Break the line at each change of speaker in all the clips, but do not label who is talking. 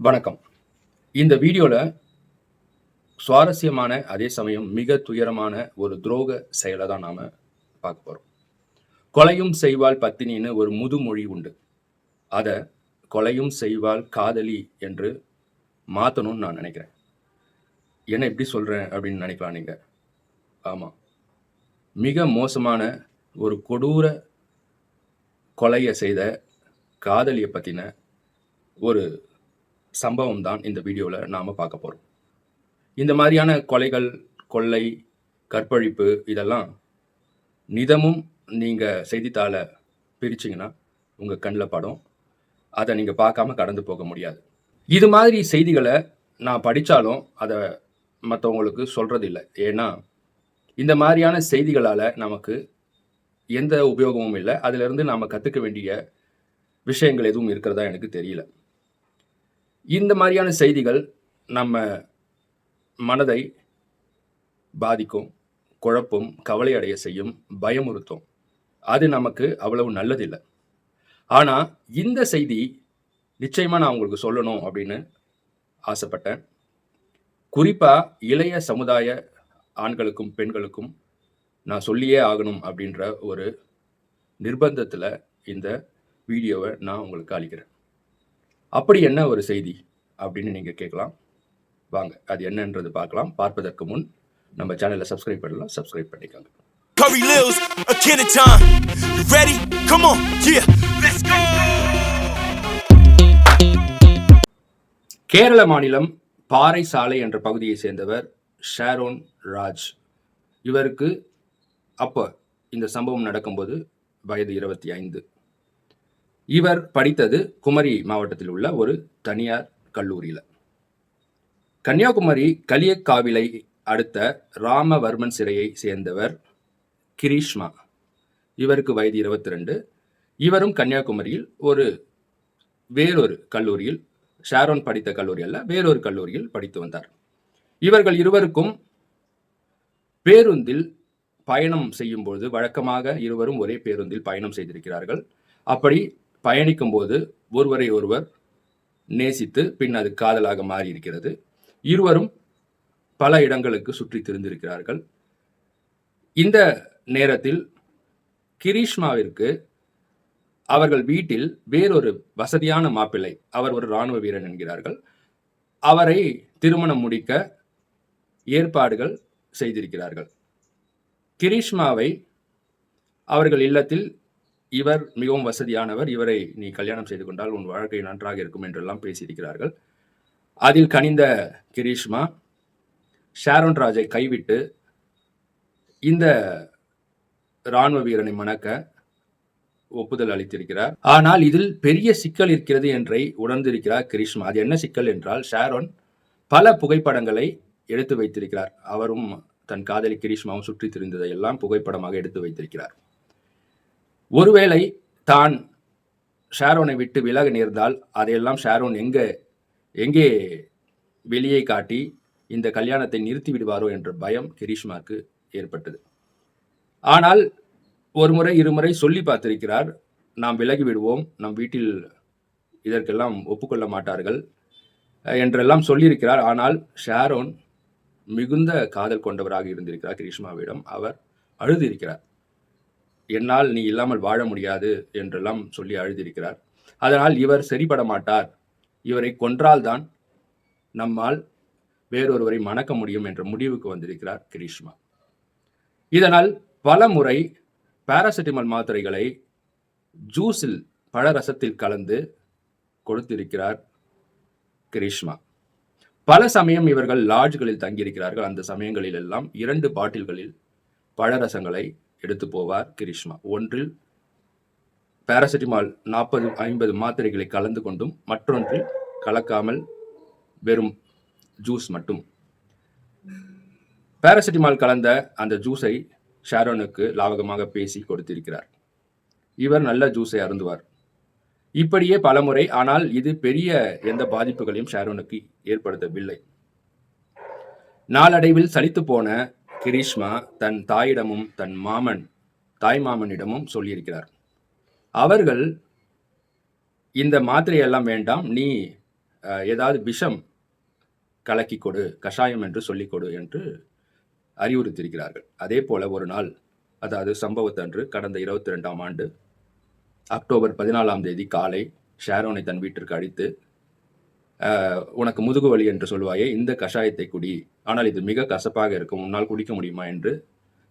வணக்கம். இந்த வீடியோவில் சுவாரஸ்யமான அதே சமயம் மிக துயரமான ஒரு துரோக செயலை தான் நாம் பார்க்க போகிறோம் கொலையும் செய்வாள் பத்தினின்னு ஒரு முதுமொழி உண்டு. அதை கொலையும் செய்வாள் காதலி என்று மாற்றணும்னு நான் நினைக்கிறேன். என்ன எப்படி சொல்கிறேன் அப்படின்னு நினைக்கலாம் நீங்கள் ஆமாம் மிக மோசமான ஒரு கொடூர கொலையை செய்த காதலியை பற்றின ஒரு சம்பவம் தான் இந்த வீடியோவில் நாம் பார்க்க போகிறோம் இந்த மாதிரியான கொலைகள் கொள்ளை கற்பழிப்பு இதெல்லாம் நிதமும் நீங்கள் செய்தித்தாளை பிரிச்சிங்கன்னா உங்கள் கண்ணில் படம். அதை நீங்கள் பார்க்காம கடந்து போக முடியாது. இது மாதிரி செய்திகளை நான் படித்தாலும் அதை மற்றவங்களுக்கு சொல்கிறதில்ல ஏன்னா இந்த மாதிரியான செய்திகளால் நமக்கு எந்த உபயோகமும் இல்லை. அதிலிருந்து நாம் கற்றுக்க வேண்டிய விஷயங்கள் எதுவும் இருக்கிறதா எனக்கு தெரியல. இந்த மாதிரியான செய்திகள் நம்ம மனதை பாதிக்கும் குழப்பும் கவலை அடைய செய்யும் பயமுறுத்தும். அது நமக்கு அவ்வளவு நல்லதில்லை. ஆனால் இந்த செய்தி நிச்சயமாக நான் உங்களுக்கு சொல்லணும் அப்படின்னு ஆசைப்பட்டேன். குறிப்பாக இளைய சமுதாய ஆண்களுக்கும் பெண்களுக்கும் நான் சொல்லியே ஆகணும் அப்படின்ற ஒரு நிர்பந்தத்தில் இந்த வீடியோவை நான் உங்களுக்கு அளிக்கிறேன். அப்படி என்ன ஒரு செய்தி அப்படின்னு நீங்கள் கேட்கலாம் வாங்க அது என்னன்றது பார்க்கலாம் பார்ப்பதற்கு முன் நம்ம சேனலை சப்ஸ்கிரைப் பண்ணலாம் சப்ஸ்கிரைப் பண்ணிக்கோங்க
Curry Lils, a kid of time. You ready? Come on, yeah, let's go.
Kerala மாநிலம் பாறை சாலை என்ற பகுதியை சேர்ந்தவர் ஷாரோன் ராஜ் இவருக்கு அப்போ இந்த சம்பவம் நடக்கும்போது வயது இருபத்தி ஐந்து இவர் படித்தது குமரி மாவட்டத்தில் உள்ள ஒரு தனியார் கல்லூரியில். கன்னியாகுமரி கலியக்காவிலை அடுத்த ராமவர்மன் சிறையை சேர்ந்தவர் கிரீஷ்மா. இவருக்கு வயது இருபத்தி ரெண்டு இவரும் கன்னியாகுமரியில் ஒரு வேறொரு கல்லூரியில் ஷாரோன் படித்த கல்லூரி அல்ல வேறொரு கல்லூரியில் படித்து வந்தார். இவர்கள் இருவருக்கும் பேருந்தில் பயணம் செய்யும்போது வழக்கமாக இருவரும் ஒரே பேருந்தில் பயணம் செய்திருக்கிறார்கள். அப்படி பயணிக்கும்போது ஒருவரை ஒருவர் நேசித்து பின் அது காதலாக மாறி இருக்கிறது இருவரும் பல இடங்களுக்கு சுற்றி திரிந்திருக்கிறார்கள். இந்த நேரத்தில் கிரீஷ்மாவிற்கு அவர்கள் வீட்டில் வேறொரு வசதியான மாப்பிள்ளை அவர் ஒரு இராணுவ வீரன் என்கிறார்கள். அவரை திருமணம் முடிக்க ஏற்பாடுகள் செய்திருக்கிறார்கள். கிரீஷ்மாவை அவர்கள் இல்லத்தில் இவர் மிகவும் வசதியானவர். இவரை நீ கல்யாணம் செய்து கொண்டால் உன் வாழ்க்கை நன்றாக இருக்கும் என்றெல்லாம் பேசியிருக்கிறார்கள். அதில் கனிந்த கிரீஷ்மா ஷாரோன் ராஜை கைவிட்டு இந்த இராணுவ வீரனை மணக்க ஒப்புதல் அளித்திருக்கிறார். ஆனால் இதில் பெரிய சிக்கல் இருக்கிறது என்றை உணர்ந்திருக்கிறார் கிரீஷ்மா. அது என்ன சிக்கல் என்றால் ஷாரோன் பல புகைப்படங்களை எடுத்து வைத்திருக்கிறார். அவரும் தன் காதலி கிரீஷ்மாவும் சுற்றித் திரிந்ததை எல்லாம் புகைப்படமாக எடுத்து வைத்திருக்கிறார். ஒருவேளை தான் ஷாரோனை விட்டு விலக நேர்ந்தால் அதையெல்லாம் ஷாரோன் எங்கே எங்கே வெளியே காட்டி இந்த கல்யாணத்தை நிறுத்தி விடுவாரோ என்ற பயம் கிரீஷ்மாக்கு ஏற்பட்டது. ஆனால் ஒருமுறை இருமுறை சொல்லி பார்த்திருக்கிறார் நாம் விலகி விடுவோம் நம் வீட்டில் இதற்கெல்லாம் ஒப்புக்கொள்ள மாட்டார்கள் என்றெல்லாம் சொல்லியிருக்கிறார். ஆனால் ஷாரோன் மிகுந்த காதல் கொண்டவராக இருந்திருக்கிறார் கிரீஷ்மாவிடம். அவர் அழுதிருக்கிறார் என்னால் நீ இல்லாமல் வாழ முடியாது என்றெல்லாம் சொல்லி அழுதியிருக்கிறார் அதனால் இவர் சரிபட மாட்டார். இவரை கொன்றால்தான் நம்மால் வேறொருவரை மணக்க முடியும் என்ற முடிவுக்கு வந்திருக்கிறார் கிரீஷ்மா. இதனால் பல முறை பாராசிட்டமால் மாத்திரைகளை ஜூஸில் பழரசத்தில் கலந்து கொடுத்திருக்கிறார் கிரீஷ்மா. பல சமயம் இவர்கள் லாட்ஜ்களில் தங்கியிருக்கிறார்கள். அந்த சமயங்களில் எல்லாம் இரண்டு பாட்டில்களில் பழரசங்களை எடுத்து போவார் கிரீஷ்மா. ஒன்றில் பாராசிட்டமால் நாற்பது ஐம்பது மாத்திரைகளை கலந்து கொண்டும் மற்றொன்றில் கலக்காமல் வெறும் ஜூஸ் மட்டும். பாராசிட்டமால் கலந்த அந்த ஜூஸை ஷாரோனுக்கு லாவகமாக பேசி கொடுத்திருக்கிறார். இவர் நல்ல ஜூஸை அருந்துவார். இப்படியே பலமுறை ஆனால் இது பெரிய எந்த பாதிப்புகளையும் ஷாரோனுக்கு ஏற்படுத்தவில்லை. நாளடைவில் சலித்து போன கிரீஷ்மா தன் தாயிடமும் தன் மாமன் தாய் மாமனிடமும் சொல்லியிருக்கிறார். அவர்கள் இந்த மாத்திரையெல்லாம் வேண்டாம் நீ ஏதாவது விஷம் கலக்கி கொடு கஷாயம் என்று சொல்லிக் கொடு என்று அறிவுறுத்தியிருக்கிறார்கள். அதே போல ஒரு நாள் அதாவது சம்பவத்தன்று கடந்த இருபத்தி ரெண்டாம் ஆண்டு அக்டோபர் பதினாலாம் தேதி காலை ஷாரோனை தன் வீட்டிற்கு அடித்து உனக்கு முதுகு வலி என்று சொல்வாயே இந்த கஷாயத்தை குடி. ஆனால் இது மிக கசப்பாக இருக்கும் உன்னால் குடிக்க முடியுமா என்று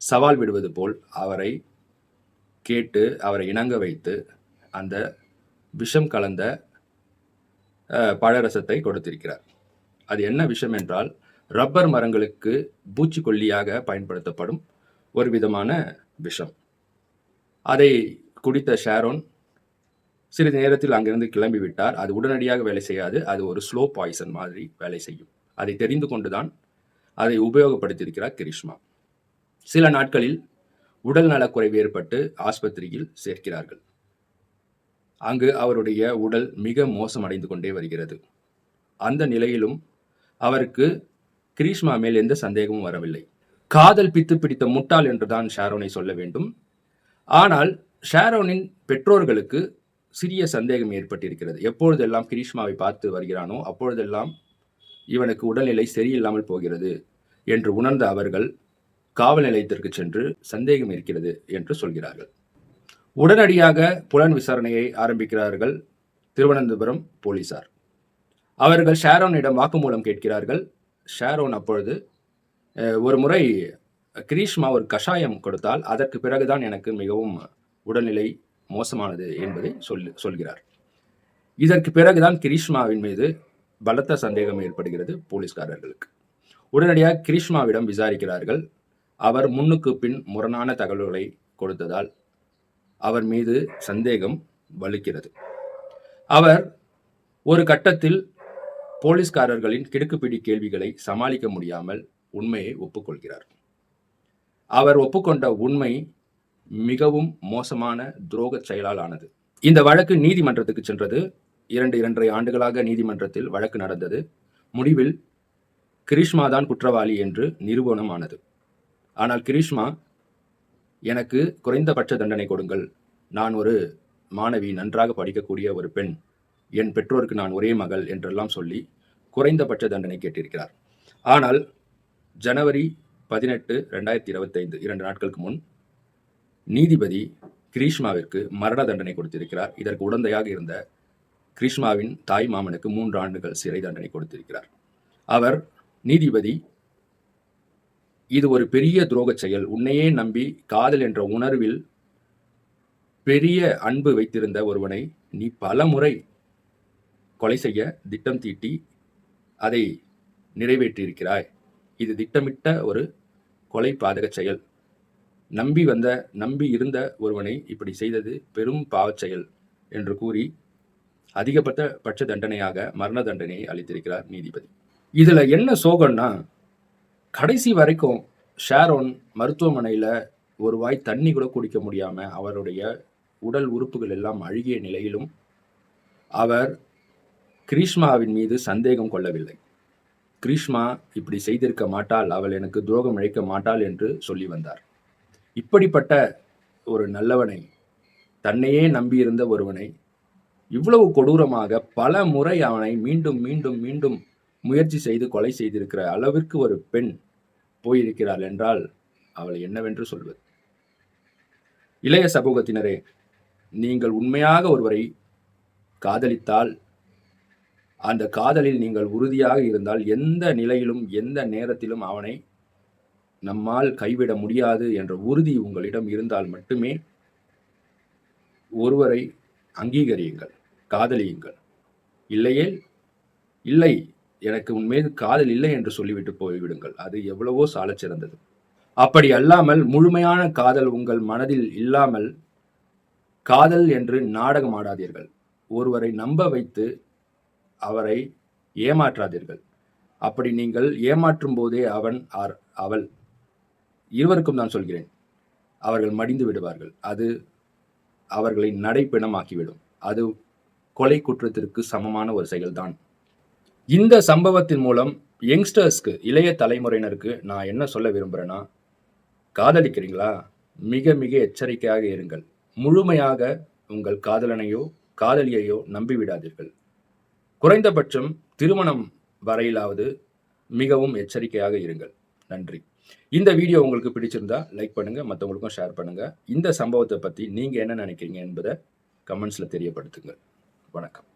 சவால் விடுவது போல் அவரை கேட்டு அவரை இணங்க வைத்து அந்த விஷம் கலந்த பழரசத்தை கொடுத்திருக்கிறார். அது என்ன விஷம் என்றால் ரப்பர் மரங்களுக்கு பூச்சிக்கொல்லியாக பயன்படுத்தப்படும் ஒரு விதமான விஷம். அதை குடித்த ஷாரோன் சிறிது நேரத்தில் அங்கிருந்து கிளம்பி விட்டார். அது உடனடியாக வேலை செய்யாது. அது ஒரு ஸ்லோ பாய்சன் மாதிரி வேலை செய்யும். அதை தெரிந்து கொண்டுதான் அதை உபயோகப்படுத்தியிருக்கிறார் கிரிஷ்மா. சில நாட்களில் உடல் நலக்குறைவு ஏற்பட்டு ஆஸ்பத்திரியில் சேர்க்கிறார்கள். அங்கு அவருடைய உடல் மிக மோசமடைந்து கொண்டே வருகிறது. அந்த நிலையிலும் அவருக்கு கிரீஷ்மா மேல் எந்த சந்தேகமும் வரவில்லை. காதல் பித்து பிடித்த முட்டாள் என்றுதான் ஷாரோனை சொல்ல வேண்டும். ஆனால் ஷாரோனின் பெற்றோர்களுக்கு சிறிய சந்தேகம் ஏற்பட்டிருக்கிறது. எப்பொழுதெல்லாம் கிரீஷ்மாவை பார்த்து வருகிறானோ அப்பொழுதெல்லாம் இவனுக்கு உடல்நிலை சரியில்லாமல் போகிறது என்று உணர்ந்த அவர்கள் காவல் நிலையத்திற்கு சென்று சந்தேகம் இருக்கிறது என்று சொல்கிறார்கள். உடனடியாக புலன் விசாரணையை ஆரம்பிக்கிறார்கள் திருவனந்தபுரம் போலீசார். அவர்கள் ஷாரோனிடம் வாக்குமூலம் கேட்கிறார்கள். ஷாரோன் அப்பொழுது ஒரு முறை கிரீஷ்மா ஒரு கஷாயம் கொடுத்தால் அதற்கு பிறகுதான் எனக்கு மிகவும் உடல்நிலை மோசமானது என்பதை சொல் சொல்கிறார். இதற்கு பிறகுதான் கிரீஷ்மாவின் மீது பலத்த சந்தேகம் ஏற்படுகிறது போலீஸ்காரர்களுக்கு. உடனடியாக கிரீஷ்மாவிடம் விசாரிக்கிறார்கள். அவர் முன்னுக்கு பின் முரணான தகவல்களை கொடுத்ததால் அவர் மீது சந்தேகம் வலுக்கிறது. அவர் ஒரு கட்டத்தில் போலீஸ்காரர்களின் கிடுக்குப்பிடி கேள்விகளை சமாளிக்க முடியாமல் உண்மையை ஒப்புக்கொள்கிறார். அவர் ஒப்புக்கொண்ட உண்மை மிகவும் மோசமான துரோகச் செயலால் ஆனது இந்த வழக்கு நீதிமன்றத்துக்கு சென்றது. இரண்டு இரண்டரை ஆண்டுகளாக நீதிமன்றத்தில் வழக்கு நடந்தது. முடிவில் கிரீஷ்மா தான் குற்றவாளி என்று நிரூபணமானது. ஆனால் கிரீஷ்மா எனக்கு குறைந்தபட்ச தண்டனை கொடுங்கள். நான் ஒரு மாணவி நன்றாக படிக்கக்கூடிய ஒரு பெண். என் பெற்றோருக்கு நான் ஒரே மகள் என்றெல்லாம் சொல்லி குறைந்தபட்ச தண்டனை கேட்டிருக்கிறார். ஆனால் ஜனவரி பதினெட்டு ரெண்டாயிரத்தி இருபத்தைந்து இரண்டு நாட்களுக்கு முன் நீதிபதி கிரீஷ்மாவிற்கு மரண தண்டனை கொடுத்திருக்கிறார். இதற்கு உடந்தையாக இருந்த கிரீஷ்மாவின் தாய் மாமனுக்கு மூன்று ஆண்டுகள் சிறை தண்டனை கொடுத்திருக்கிறார். அவர் நீதிபதி இது ஒரு பெரிய துரோகச் செயல். உன்னையே நம்பி காதல் என்ற உணர்வில் பெரிய அன்பு வைத்திருந்த ஒருவனை நீ பல முறை கொலை செய்ய திட்டம் தீட்டி அதை நிறைவேற்றியிருக்கிறாய். இது திட்டமிட்ட ஒரு கொலை பாதக செயல். நம்பி வந்த நம்பி இருந்த ஒருவனை இப்படி செய்தது பெரும் பாவச் செயல் என்று கூறி அதிகபட்ச பட்ச தண்டனையாக மரண தண்டனையை அளித்திருக்கிறார் நீதிபதி. இதில் என்ன சோகம்னா கடைசி வரைக்கும் ஷாரோன் மருத்துவமனையில் ஒரு வாய் தண்ணி கூட குடிக்க முடியாமல் அவருடைய உடல் உறுப்புகள் எல்லாம் அழுகிய நிலையிலும் அவர் கிரீஷ்மாவின் மீது சந்தேகம் கொள்ளவில்லை. கிரீஷ்மா இப்படி செய்திருக்க மாட்டாள் அவள் எனக்கு துரோகம் இழைக்க மாட்டாள் என்று சொல்லி வந்தார். இப்படிப்பட்ட ஒரு நல்லவனை தன்னையே நம்பியிருந்த ஒருவனை இவ்வளவு கொடூரமாக பல முறை அவனை மீண்டும் மீண்டும் மீண்டும் முயற்சி செய்து கொலை செய்திருக்கிற அளவிற்கு ஒரு பெண் போயிருக்கிறாள் என்றால் அவளை என்னவென்று சொல்வது? இளைய சமூகத்தினரே நீங்கள் உண்மையாக ஒருவரை காதலித்தால் அந்த காதலில் நீங்கள் உறுதியாக இருந்தால் எந்த நிலையிலும் எந்த நேரத்திலும் அவனை நம்மால் கைவிட முடியாது என்ற உறுதி உங்களிடம் இருந்தால் மட்டுமே ஒருவரை அங்கீகரியுங்கள் காதலியுங்கள். இல்லையே? இல்லை. எனக்கு உன்மீது காதல் இல்லை என்று சொல்லிவிட்டு போய்விடுங்கள். அது எவ்வளவோ சாலச் சிறந்தது. அப்படி அல்லாமல் முழுமையான காதல் உங்கள் மனதில் இல்லாமல் காதல் என்று நாடகம் ஆடாதீர்கள். ஒருவரை நம்ப வைத்து அவரை ஏமாற்றாதீர்கள். அப்படி நீங்கள் ஏமாற்றும் போதே அவன் ஆர் அவள் இருவருக்கும் நான் சொல்கிறேன். அவர்கள் மடிந்து விடுவார்கள். அது அவர்களை நடைப்பிணமாக்கிவிடும். அது கொலை குற்றத்திற்கு சமமான ஒரு செயல்தான். இந்த சம்பவத்தின் மூலம் யங்ஸ்டர்ஸ்க்கு இளைய தலைமுறையினருக்கு நான் என்ன சொல்ல விரும்புகிறேன்னா காதலிக்கிறீங்களா? மிக மிக எச்சரிக்கையாக இருங்கள். முழுமையாக உங்கள் காதலனையோ காதலியையோ நம்பிவிடாதீர்கள். குறைந்தபட்சம் திருமணம் வரையிலாவது மிகவும் எச்சரிக்கையாக இருங்கள். நன்றி. இந்த வீடியோ உங்களுக்கு பிடிச்சிருந்தா லைக் பண்ணுங்க மற்றவங்களுக்கும் ஷேர் பண்ணுங்க. இந்த சம்பவத்தை பற்றி நீங்கள் என்ன நினைக்கிறீங்க என்பதை கமெண்ட்ஸில் தெரியப்படுத்துங்க. வணக்கம்.